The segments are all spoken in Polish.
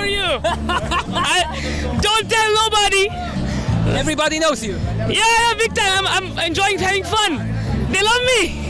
for you. I, don't tell nobody. Everybody knows you. Yeah, yeah, big time. I'm, I'm enjoying having fun. They love me.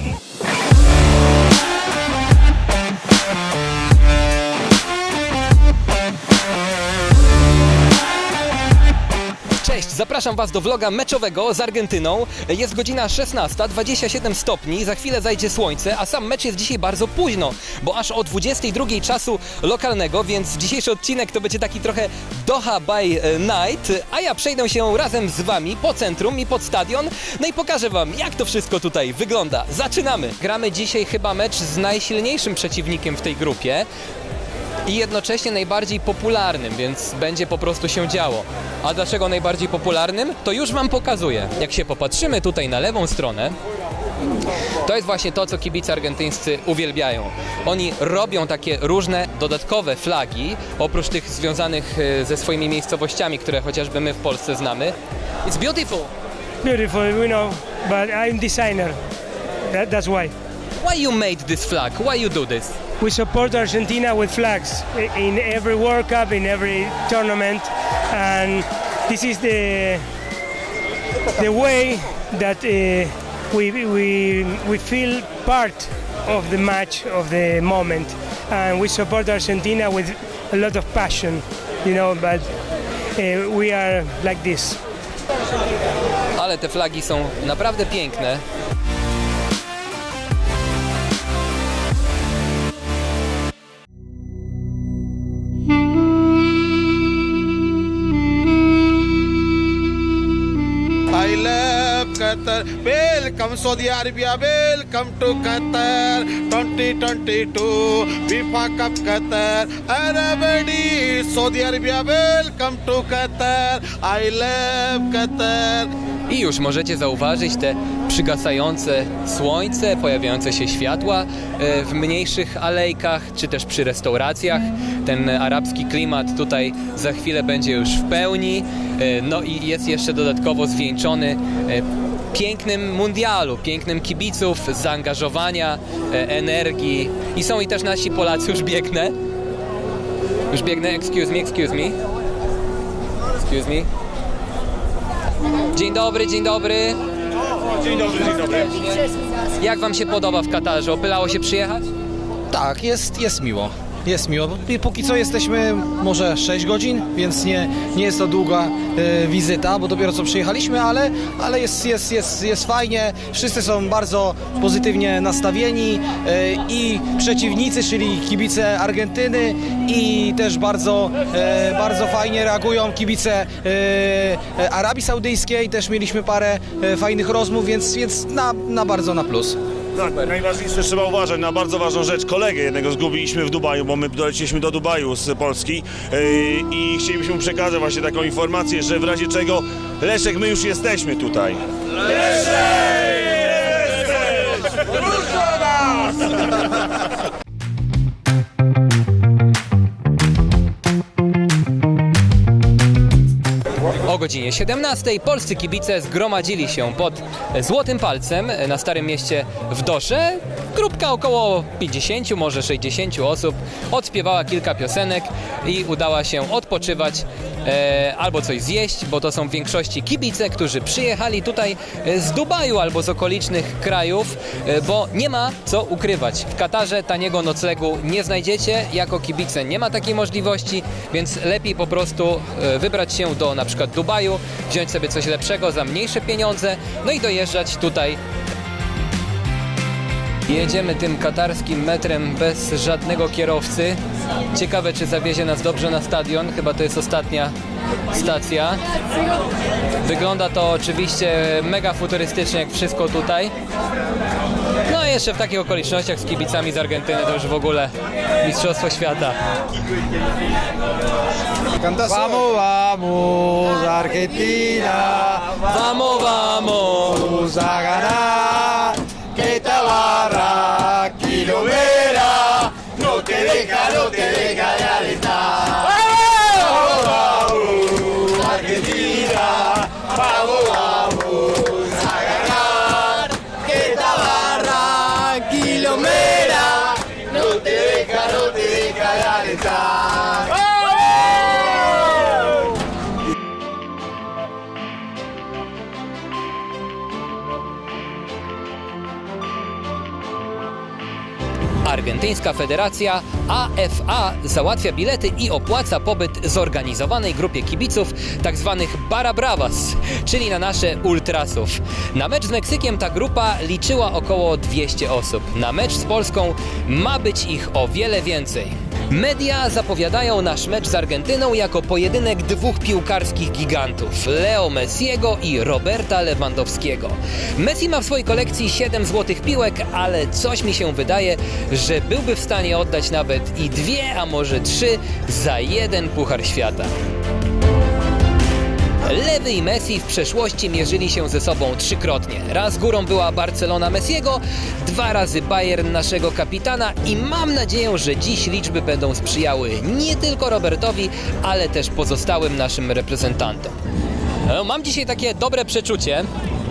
Cześć, zapraszam Was do vloga meczowego z Argentyną. Jest godzina 16, 27 stopni, za chwilę zajdzie słońce, a sam mecz jest dzisiaj bardzo późno, bo aż o 22 czasu lokalnego, więc dzisiejszy odcinek to będzie taki trochę Doha by Night, a ja przejdę się razem z Wami po centrum i pod stadion, no i pokażę Wam, jak to wszystko tutaj wygląda. Zaczynamy! Gramy dzisiaj chyba mecz z najsilniejszym przeciwnikiem w tej grupie i jednocześnie najbardziej popularnym, więc będzie po prostu się działo. A dlaczego najbardziej popularnym? To już Wam pokazuję. Jak się popatrzymy tutaj na lewą stronę, to jest właśnie to, co kibice argentyńscy uwielbiają. Oni robią takie różne dodatkowe flagi, oprócz tych związanych e, ze swoimi miejscowościami, które chociażby my w Polsce znamy. It's beautiful. beautiful, you know, but I'm designer. That, that's why. Why you made this flag? Why you do this? We support Argentina with flags in every World Cup, in every tournament, and this is the the way that uh, we, we we feel part of the match of the moment, and we support Argentina with a lot of passion, you know. But uh, we are like this. Ale te flagi są naprawdę piękne. I love Qatar. Welcome Saudi Arabia. Welcome to Qatar 2022 FIFA Cup Qatar. Everybody, Saudi Arabia. Welcome to Qatar. I love Qatar. I już możecie zauważyć te przygasające słońce, pojawiające się światła e, w mniejszych alejkach, czy też przy restauracjach. Ten arabski klimat tutaj za chwilę będzie już w pełni. E, No i jest jeszcze dodatkowo zwieńczony e, pięknym mundialu, pięknym kibiców, zaangażowania, energii. I są i też nasi Polacy, już biegnę. Już biegnę, excuse me, excuse me. Excuse me. Dzień dobry, dzień dobry. Dzień dobry, dzień dobry. Jak wam się podoba w Katarze? Opylało się przyjechać? Tak, jest, jest miło. Jest miło. I Póki co jesteśmy może 6 godzin, więc nie, nie jest to długa wizyta, bo dopiero co przyjechaliśmy, ale, ale jest, jest, jest, jest fajnie. Wszyscy są bardzo pozytywnie nastawieni e, i przeciwnicy, czyli kibice Argentyny i też bardzo, e, bardzo fajnie reagują kibice e, e, Arabii Saudyjskiej. Też mieliśmy parę e, fajnych rozmów, więc, więc na, na bardzo na plus. Tak, najważniejsze trzeba uważać na bardzo ważną rzecz. Kolegę jednego zgubiliśmy w Dubaju, bo my doleciliśmy do Dubaju z Polski yy, i chcielibyśmy mu przekazać właśnie taką informację, że w razie czego Leszek, my już jesteśmy tutaj. O godzinie 17 polscy kibice zgromadzili się pod Złotym Palcem na Starym Mieście w Dosze. Grupka około 50, może 60 osób odśpiewała kilka piosenek i udała się odpoczywać e, albo coś zjeść, bo to są w większości kibice, którzy przyjechali tutaj e, z Dubaju albo z okolicznych krajów, e, bo nie ma co ukrywać. W Katarze taniego noclegu nie znajdziecie, jako kibice nie ma takiej możliwości, więc lepiej po prostu e, wybrać się do na przykład Dubaju, wziąć sobie coś lepszego za mniejsze pieniądze, no i dojeżdżać tutaj Jedziemy tym katarskim metrem bez żadnego kierowcy. Ciekawe, czy zawiezie nas dobrze na stadion. Chyba to jest ostatnia stacja. Wygląda to oczywiście mega futurystycznie, jak wszystko tutaj. No i jeszcze w takich okolicznościach z kibicami z Argentyny to już w ogóle Mistrzostwo Świata. Vamos, vamos, Argentina, Vamos, vamos! a ganar. tak! Argentyńska Federacja AFA załatwia bilety i opłaca pobyt zorganizowanej grupie kibiców, tak zwanych Barabravas, czyli na nasze ultrasów. Na mecz z Meksykiem ta grupa liczyła około 200 osób. Na mecz z Polską ma być ich o wiele więcej. Media zapowiadają nasz mecz z Argentyną jako pojedynek dwóch piłkarskich gigantów Leo Messiego i Roberta Lewandowskiego. Messi ma w swojej kolekcji 7 złotych piłek, ale coś mi się wydaje, że byłby w stanie oddać nawet i dwie, a może trzy za jeden Puchar Świata. Lewy i Messi w przeszłości mierzyli się ze sobą trzykrotnie. Raz górą była Barcelona Messiego, dwa razy Bayern naszego kapitana i mam nadzieję, że dziś liczby będą sprzyjały nie tylko Robertowi, ale też pozostałym naszym reprezentantom. E, Mam dzisiaj takie dobre przeczucie.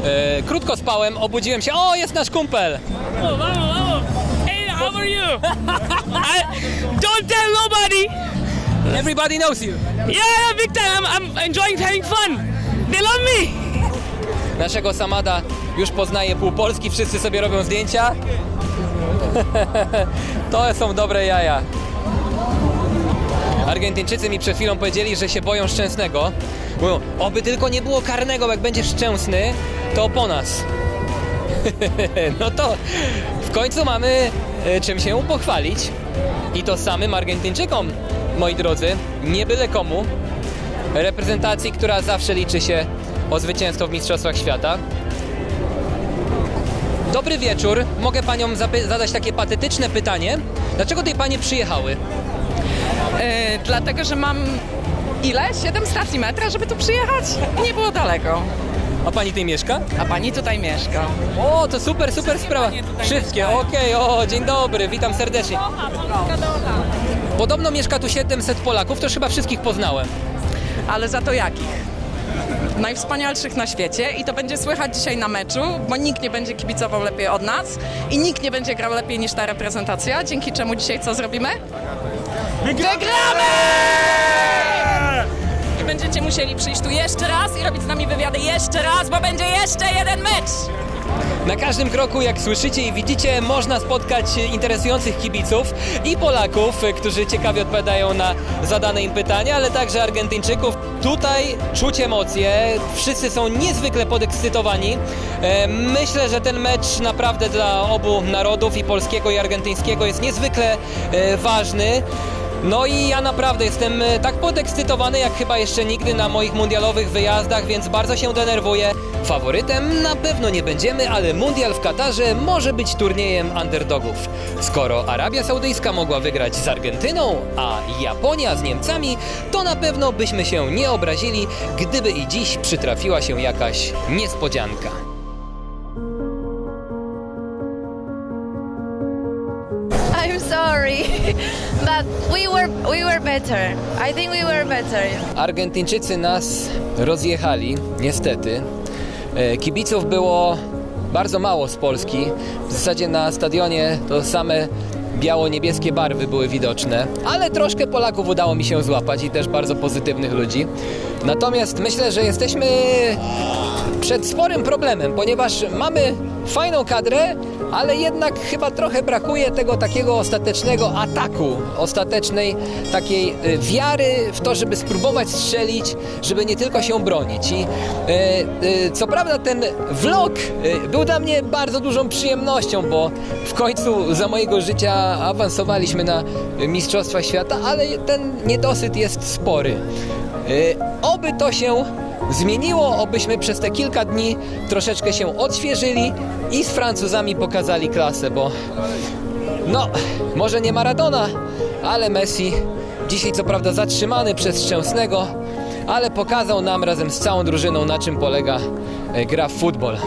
E, krótko spałem, obudziłem się. O, jest nasz kumpel! Oh. Hey, how are you? I, don't tell nobody. Everybody knows you. Yeah, yeah, big time. I'm, I'm enjoying having fun. They love me. Naszego Samada już poznaje pół Polski, wszyscy sobie robią zdjęcia. to są dobre jaja. Argentyńczycy mi przed chwilą powiedzieli, że się boją Szczęsnego. Mówią, oby tylko nie było karnego, jak będziesz szczęsny, to po nas. no to w końcu mamy e, czym się pochwalić. I to samym Argentyńczykom, moi drodzy, nie byle komu. Reprezentacji, która zawsze liczy się o zwycięstwo w Mistrzostwach Świata. Dobry wieczór. Mogę paniom zadać takie patetyczne pytanie. Dlaczego tej panie przyjechały? E, dlatego, że mam ile? 7 stacji metra, żeby tu przyjechać? Nie było daleko. A pani tutaj mieszka? A pani tutaj mieszka. O, to super, super sprawa. panie tutaj Wszystkie, okej, o, dzień dobry, witam serdecznie. Podobno mieszka tu 700 Polaków, to chyba wszystkich poznałem. Ale za to jakich? Najwspanialszych na świecie i to będzie słychać dzisiaj na meczu, bo nikt nie będzie kibicował lepiej od nas i nikt nie będzie grał lepiej niż ta reprezentacja, dzięki czemu dzisiaj co zrobimy? Wygramy! I będziecie musieli przyjść tu jeszcze raz i robić z nami wywiady jeszcze raz, bo będzie jeszcze jeden mecz! Na każdym kroku, jak słyszycie i widzicie, można spotkać interesujących kibiców i Polaków, którzy ciekawie odpowiadają na zadane im pytania, ale także Argentyńczyków. Tutaj czuć emocje, wszyscy są niezwykle podekscytowani. E, Myślę, że ten mecz naprawdę dla obu narodów, i polskiego, i argentyńskiego, jest niezwykle e, ważny. No i ja naprawdę jestem e, tak podekscytowany jak chyba jeszcze nigdy na moich mundialowych wyjazdach, więc bardzo się denerwuję. Faworytem na pewno nie będziemy, ale mundial w Katarze może być turniejem underdogów. Skoro Arabia Saudyjska mogła wygrać z Argentyną, a Japonia z Niemcami, to na pewno byśmy się nie obrazili, gdyby i dziś przytrafiła się jakaś niespodzianka. But we were we were better. I think we were better. Argentyńczycy nas rozjechali, niestety. E, Kibiców było bardzo mało z Polski. W zasadzie na stadionie to same biało-niebieskie barwy były widoczne, ale troszkę Polaków udało mi się złapać i też bardzo pozytywnych ludzi. Natomiast myślę, że jesteśmy przed sporym problemem, ponieważ mamy fajną kadrę, ale jednak chyba trochę brakuje tego takiego ostatecznego ataku, ostatecznej takiej y, wiary w to, żeby spróbować strzelić, żeby nie tylko się bronić. I y, y, co prawda ten vlog był dla mnie bardzo dużą przyjemnością, bo w końcu za mojego życia awansowaliśmy na Mistrzostwa Świata, ale ten niedosyt jest spory. Oby to się zmieniło, obyśmy przez te kilka dni troszeczkę się odświeżyli i z Francuzami pokazali klasę, bo no, może nie Maradona, ale Messi dzisiaj co prawda zatrzymany przez Szczęsnego, ale pokazał nam razem z całą drużyną na czym polega e, gra w futbol.